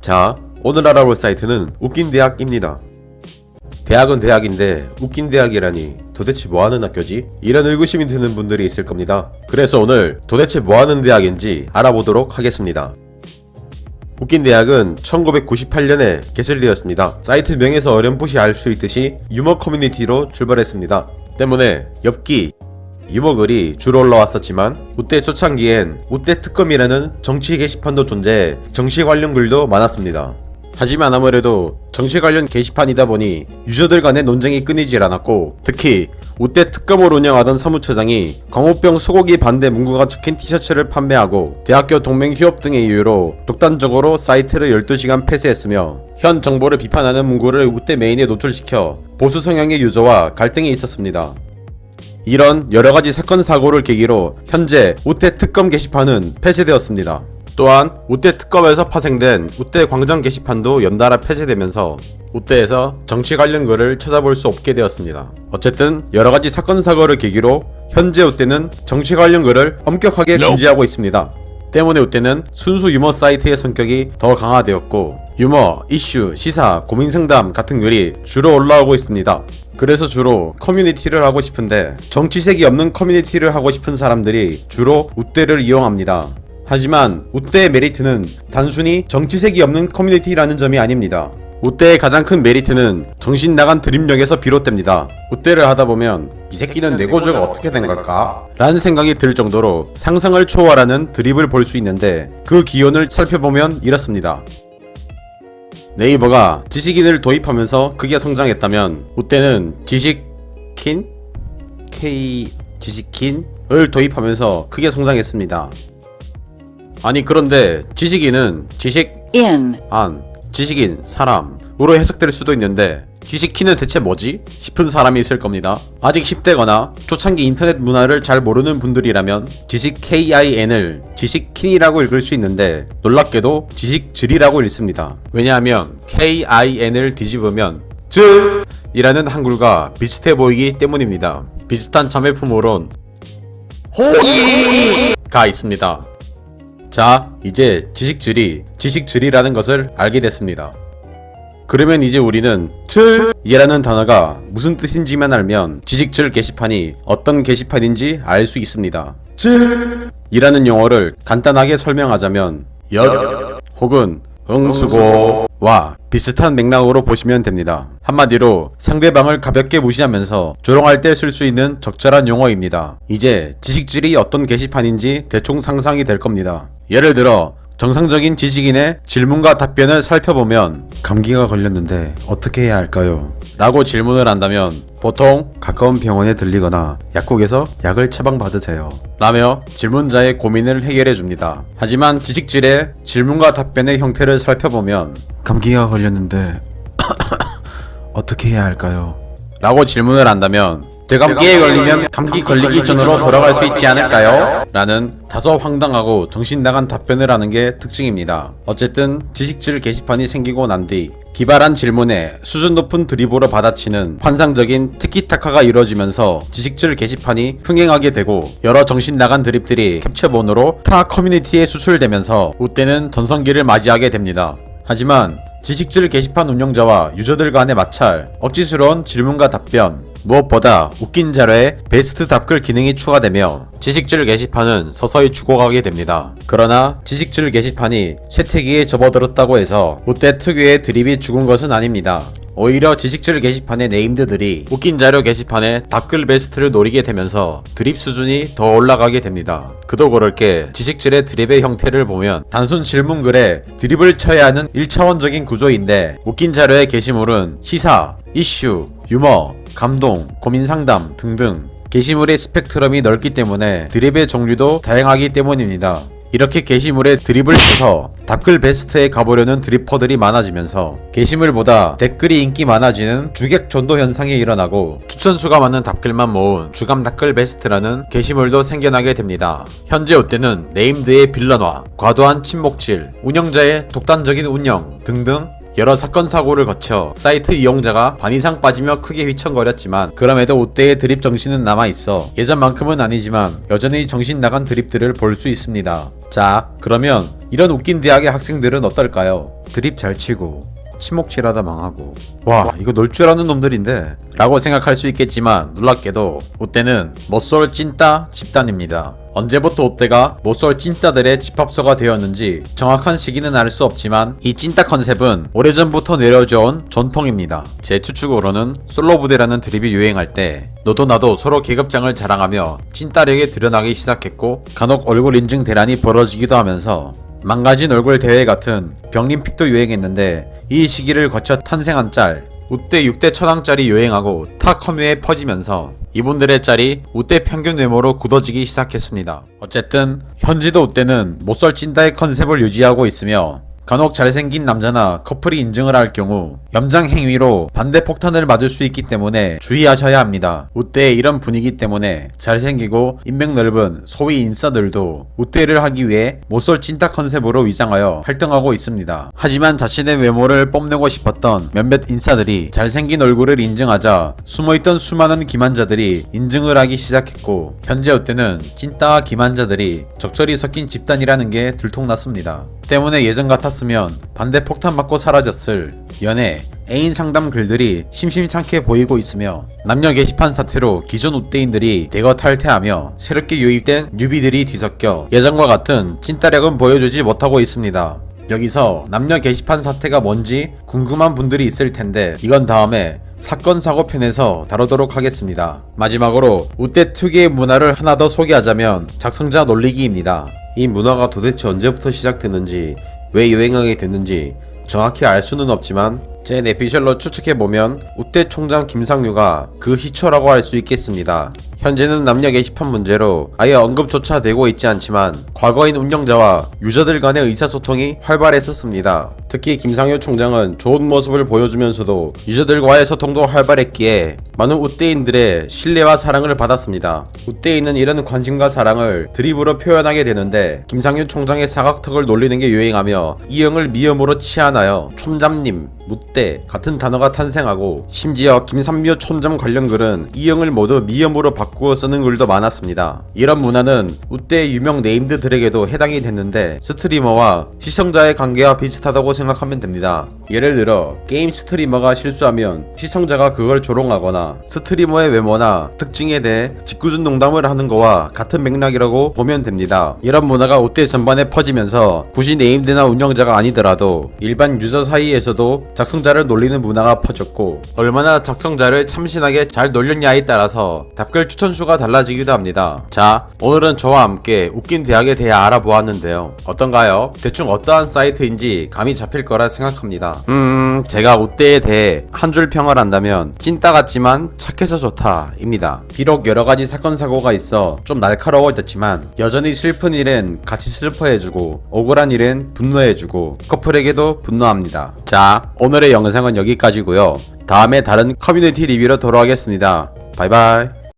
자, 오늘 알아볼 사이트는 웃긴 대학입니다. 대학은 대학인데 웃긴 대학이라니 도대체 뭐하는 학교지? 이런 의구심이 드는 분들이 있을 겁니다. 그래서 오늘 도대체 뭐하는 대학인지 알아보도록 하겠습니다. 웃긴 대학은 1998년에 개설되었습니다. 사이트 명에서 어렴풋이 알 수 있듯이 유머 커뮤니티로 출발했습니다. 때문에 엽기, 유머글이 주로 올라왔었지만 우때 초창기엔 우때 특검이라는 정치 게시판도 존재해 정치 관련 글도 많았습니다. 하지만 아무래도 정치 관련 게시판이다 보니 유저들 간의 논쟁이 끊이질 않았고 특히 우때 특검을 운영하던 사무처장이 광우병 소고기 반대 문구가 적힌 티셔츠를 판매하고 대학교 동맹 휴업 등의 이유로 독단적으로 사이트를 12시간 폐쇄했으며 현 정보를 비판하는 문구를 우때 메인에 노출시켜 보수 성향의 유저와 갈등이 있었습니다. 이런 여러가지 사건 사고를 계기로 현재 우태 특검 게시판은 폐쇄되었습니다. 또한 우태 특검에서 파생된 우태 광장 게시판도 연달아 폐쇄되면서 우태에서 정치 관련 글을 찾아볼 수 없게 되었습니다. 어쨌든 여러가지 사건 사고를 계기로 현재 우태는 정치 관련 글을 엄격하게 금지하고 있습니다. 때문에 우태는 순수 유머 사이트의 성격이 더 강화되었고 유머, 이슈, 시사, 고민 상담 같은 글이 주로 올라오고 있습니다. 그래서 주로 커뮤니티를 하고 싶은데 정치색이 없는 커뮤니티를 하고 싶은 사람들이 주로 우대를 이용합니다. 하지만 우대의 메리트는 단순히 정치색이 없는 커뮤니티라는 점이 아닙니다. 우대의 가장 큰 메리트는 정신 나간 드립력에서 비롯됩니다. 우대를 하다 보면 이 새끼는 뇌고주가 어떻게 된 걸까? 라는 생각이 들 정도로 상상을 초월하는 드립을 볼 수 있는데 그 기원을 살펴보면 이렇습니다. 네이버가 지식인을 도입하면서 크게 성장했다면 우때는 지식킨 K 지식킨을 도입하면서 크게 성장했습니다. 아니 그런데 지식인은 지식 in, 안 지식인 사람으로 해석될 수도 있는데 지식키는 대체 뭐지? 싶은 사람이 있을 겁니다. 아직 10대거나 초창기 인터넷 문화를 잘 모르는 분들이라면 지식 KIN을 지식킨이라고 읽을 수 있는데 놀랍게도 지식질이라고 읽습니다. 왜냐하면 KIN을 뒤집으면 즐이라는 한글과 비슷해 보이기 때문입니다. 비슷한 자매품으론 호기가 있습니다. 자, 이제 지식질이 지식질이라는 것을 알게 됐습니다. 그러면 이제 우리는 틀이라는 단어가 무슨 뜻인지만 알면 지식질 게시판이 어떤 게시판인지 알 수 있습니다. 틀이라는 용어를 간단하게 설명하자면 엿 혹은 응수고와 비슷한 맥락으로 보시면 됩니다. 한마디로 상대방을 가볍게 무시하면서 조롱할 때 쓸 수 있는 적절한 용어입니다. 이제 지식질이 어떤 게시판인지 대충 상상이 될 겁니다. 예를 들어 정상적인 지식인의 질문과 답변을 살펴보면 감기가 걸렸는데 어떻게 해야 할까요? 라고 질문을 한다면 보통 가까운 병원에 들리거나 약국에서 약을 처방받으세요. 라며 질문자의 고민을 해결해 줍니다. 하지만 지식질의 질문과 답변의 형태를 살펴보면 감기가 걸렸는데 어떻게 해야 할까요? 라고 질문을 한다면 되감기에 걸리면 감기 걸리기 전으로 돌아갈 수 있지 않을까요? 라는 다소 황당하고 정신 나간 답변을 하는 게 특징입니다. 어쨌든 지식질 게시판이 생기고 난 뒤 기발한 질문에 수준 높은 드립으로 받아치는 환상적인 티키타카가 이루어지면서 지식질 게시판이 흥행하게 되고 여러 정신 나간 드립들이 캡처본으로 타 커뮤니티에 수출되면서 우때는 전성기를 맞이하게 됩니다. 하지만 지식질 게시판 운영자와 유저들 간의 마찰, 억지스러운 질문과 답변, 무엇보다 웃긴 자료에 베스트 답글 기능이 추가되며 지식질 게시판은 서서히 죽어가게 됩니다. 그러나 지식질 게시판이 쇠퇴기에 접어들었다고 해서 우때 특유의 드립이 죽은 것은 아닙니다. 오히려 지식질 게시판의 네임드들이 웃긴 자료 게시판에 답글 베스트를 노리게 되면서 드립 수준이 더 올라가게 됩니다. 그도 그럴 게 지식질의 드립의 형태를 보면 단순 질문글에 드립을 쳐야 하는 1차원적인 구조인데 웃긴 자료의 게시물은 시사, 이슈, 유머, 감동, 고민 상담 등등 게시물의 스펙트럼이 넓기 때문에 드립의 종류도 다양하기 때문입니다. 이렇게 게시물에 드립을 쳐서 댓글 베스트에 가보려는 드리퍼들이 많아지면서 게시물보다 댓글이 인기 많아지는 주객 전도 현상이 일어나고 추천수가 많은 댓글만 모은 주감 댓글 베스트라는 게시물도 생겨나게 됩니다. 현재 우때는 네임드의 빌런화, 과도한 침묵질, 운영자의 독단적인 운영 등등 여러 사건 사고를 거쳐 사이트 이용자가 반 이상 빠지며 크게 휘청거렸지만 그럼에도 우때의 드립 정신은 남아 있어 예전만큼은 아니지만 여전히 정신 나간 드립들을 볼 수 있습니다. 자, 그러면 이런 웃긴 대학의 학생들은 어떨까요? 드립 잘 치고 치목질하다 망하고 와 이거 놀 줄 아는 놈들인데 라고 생각할 수 있겠지만 놀랍게도 우대는 못쏠 찐따 집단입니다. 언제부터 우대가 못쏠 찐따들의 집합소가 되었는지 정확한 시기는 알 수 없지만 이 찐따 컨셉은 오래전부터 내려져온 전통입니다. 제 추측으로는 솔로 부대라는 드립이 유행할 때 너도 나도 서로 계급장을 자랑하며 찐따력에 드러나기 시작했고 간혹 얼굴 인증 대란이 벌어지기도 하면서 망가진 얼굴 대회 같은 병림픽도 유행했는데 이 시기를 거쳐 탄생한 짤 우대 6대 천왕짤이 유행하고 타 커뮤에 퍼지면서 이분들의 짤이 우대 평균 외모로 굳어지기 시작했습니다. 어쨌든 현지도 우대는 못설 찐다의 컨셉을 유지하고 있으며 간혹 잘생긴 남자나 커플이 인증을 할 경우 염장 행위로 반대 폭탄을 맞을 수 있기 때문에 주의하셔야 합니다. 우대의 이런 분위기 때문에 잘생기고 인맥 넓은 소위 인싸들도 우대를 하기 위해 못쏠 찐따 컨셉으로 위장하여 활동하고 있습니다. 하지만 자신의 외모를 뽐내고 싶었던 몇몇 인싸들이 잘생긴 얼굴을 인증하자 숨어있던 수많은 기만자들이 인증을 하기 시작했고 현재 우대는 찐따와 기만자들이 적절히 섞인 집단이라는 게 들통났습니다. 때문에 예전 같았으면 반대 폭탄 맞고 사라졌을 연애, 애인 상담 글들이 심심찮게 보이고 있으며 남녀 게시판 사태로 기존 우대인들이 대거 탈퇴하며 새롭게 유입된 뉴비들이 뒤섞여 예전과 같은 찐따력은 보여주지 못하고 있습니다. 여기서 남녀 게시판 사태가 뭔지 궁금한 분들이 있을 텐데 이건 다음에 사건 사고 편에서 다루도록 하겠습니다. 마지막으로 우대 특유의 문화를 하나 더 소개하자면 작성자 놀리기입니다. 이 문화가 도대체 언제부터 시작됐는지 왜 유행하게 됐는지 정확히 알 수는 없지만 제 내피셜로 추측해보면 우대 총장 김상류가 그 시초라고 할 수 있겠습니다. 현재는 남녀 게시판 문제로 아예 언급조차 되고 있지 않지만 과거인 운영자와 유저들 간의 의사소통이 활발했었습니다. 특히 김상효 총장은 좋은 모습을 보여주면서도 유저들과의 소통도 활발했기에 많은 우대인들의 신뢰와 사랑을 받았습니다. 우대인은 이런 관심과 사랑을 드립으로 표현하게 되는데 김상효 총장의 사각턱을 놀리는 게 유행하며 이형을 미음으로 치하하여 촌잠님, 무대 같은 단어가 탄생하고 심지어 김삼묘 촌잠 관련 글은 이형을 모두 미음으로 바꾸어 쓰는 글도 많았습니다. 이런 문화는 우대 유명 네임드들에게도 해당이 됐는데 스트리머와 시청자의 관계와 비슷하다고 생각하면 됩니다. 예를 들어 게임 스트리머가 실수하면 시청자가 그걸 조롱하거나 스트리머의 외모나 특징에 대해 짓궂은 농담을 하는 거와 같은 맥락이라고 보면 됩니다. 이런 문화가 우대 전반에 퍼지면서 굳이 네임드나 운영자가 아니더라도 일반 유저 사이에서도 작성자를 놀리는 문화가 퍼졌고 얼마나 작성자를 참신하게 잘 놀렸냐에 따라서 답글 추천수가 달라지기도 합니다. 자, 오늘은 저와 함께 웃긴 대학에 대해 알아보았는데요. 어떤가요? 대충 어떠한 사이트인지 감이 잡힐 거라 생각합니다. 음, 제가 우대에 대해 한 줄 평을 한다면 찐따 같지만 착해서 좋다입니다. 비록 여러 가지 사건 사고가 있어 좀 날카로워졌지만 여전히 슬픈 일엔 같이 슬퍼해주고 억울한 일엔 분노해주고 커플에게도 분노합니다. 자, 오늘의 영상은 여기까지고요. 다음에 다른 커뮤니티 리뷰로 돌아오겠습니다. 바이바이.